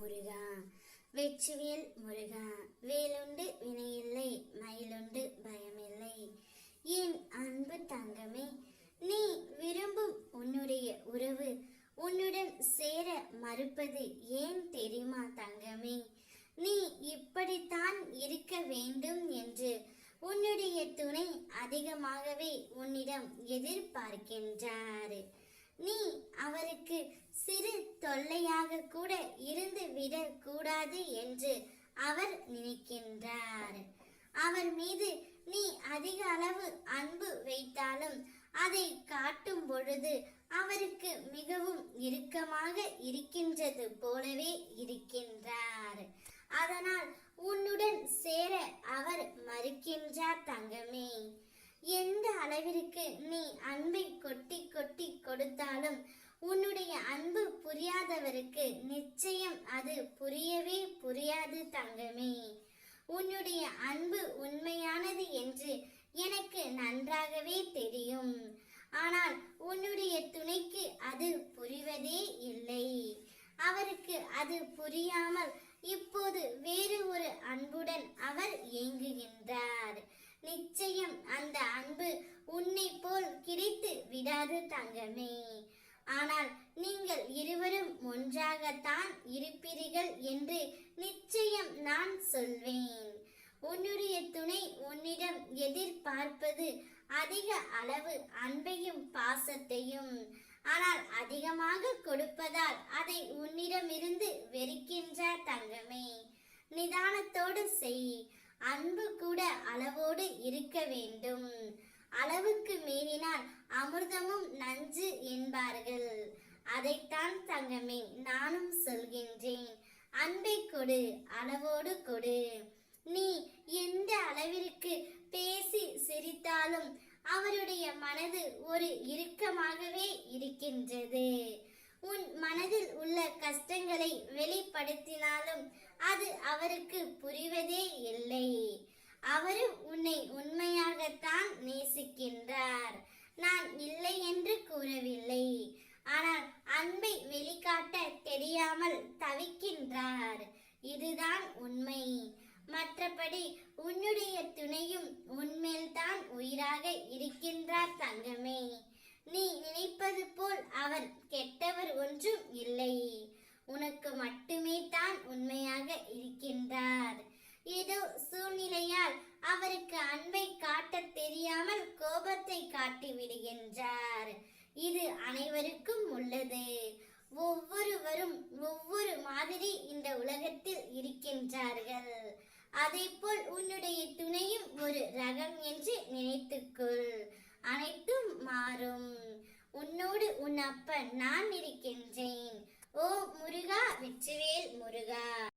முருகா. வெச்சுவேல் முருகா. வேலுண்டு வினையில்லை மயிலுண்டு பயமில்லை. என் அன்பு தங்கமே? நீ விரும்பும் உன்னுடைய உறவு உன்னுடன் சேர மறுப்பது ஏன் தெரியுமா தங்கமே? நீ இப்படித்தான் இருக்க வேண்டும் என்று உன்னுடைய துணை அதிகமாகவே உன்னிடம் எதிர்பார்க்கின்றார். நீ அவருக்கு சிறு தொல்லையாக கூட இருந்து விடக்கூடாது என்று அவர் நினைக்கின்றார். அவர் மீது நீ அதிக அளவு அன்பு வைத்தாலும் அதை காட்டும் பொழுது அவருக்கு மிகவும் இறுக்கமாக இருக்கின்றது போலவே இருக்கின்றார். அதனால் உன்னுடன் சேர அவர் மறுக்கின்றார் தங்கமே. எந்த அளவிற்கு நீ அன்பு கொடுத்தாலும் உன்னுடைய அன்பு புரியாதவருக்கு நிச்சயம் அது புரியவே புரியாது தங்கமே. உன்னுடைய அன்பு உண்மையானது என்று எனக்கு நன்றாகவே தெரியும். ஆனால் உன்னுடைய துணைக்கு அது புரிவதே இல்லை. அவருக்கு அது புரியாமல் இப்போது வேறு ஒரு அன்புடன் அவர் இயங்குகிறார் நிச்சயம் அந்த அன்பு உன்னை போல் கிடைத்து விடாது தங்கமே. ஆனால் நீங்கள் இருவரும் ஒன்றாகத்தான் இருப்பீர்கள் என்று நிச்சயம் நான் சொல்வேன். உன்னுடைய துணை உன்னிடம் எதிர்பார்ப்பது அதிக அளவு அன்பையும் பாசத்தையும் ஆனால் அதிகமாக கொடுப்பதால் அதை உன்னிடமிருந்து வெறுக்கின்ற தங்கமே. நிதானத்தோடு செய். அன்பு கூட அளவோடு இருக்க வேண்டும். அளவுக்கு மீறினால் அமிர்தமும் நஞ்சு என்பார்கள். அதைத்தான் தங்கமே நானும் சொல்கின்றேன். அன்பை கொடு அளவோடு கொடு. நீ எந்த அளவிற்கு பேசி சிரித்தாலும் அவருடைய மனது ஒரு இறுக்கமாகவே இருக்கின்றது. உன் மனதில் உள்ள கஷ்டங்களை வெளிப்படுத்தினாலும் அது அவருக்கு புரிவதே இல்லை. அவரும் உன்னை உண்மை உண்மையாகத்தான் நேசிக்கின்றார். நான் இல்லை என்று கூறவில்லை. ஆனால் அன்பை வெளிக்காட்ட தெரியாமல் தவிக்கின்றார். இதுதான் உண்மை. மற்றபடி உன்னுடைய துணையும் உன்மேல்தான் உயிராக இருக்கின்றார் தங்கமே. நீ நினைப்பது போல் அவர் கெட்டவர் ஒன்றும் இல்லை. உனக்கு மட்டுமே தான் உண்மையாக இருக்கின்றார். ஏதோ சூழ்நிலையால் அவருக்கு அன்பை காட்டத் தெரியாமல் கோபத்தை காட்டி விடுகின்றார் இது அனைவருக்கும் உள்ளது. ஒவ்வொருவரும் ஒவ்வொரு மாதிரி இந்த உலகத்தில் இருக்கின்றார்கள். அதேபோல் உன்னுடைய துணையும் ஒரு ரகம் என்று நினைத்துக்கொள். அனைத்தும் மாறும். உன்னோடு உன் அப்பன் நான் இருக்கின்றேன். ஓ முருகா வெற்றிவேல் முருகா.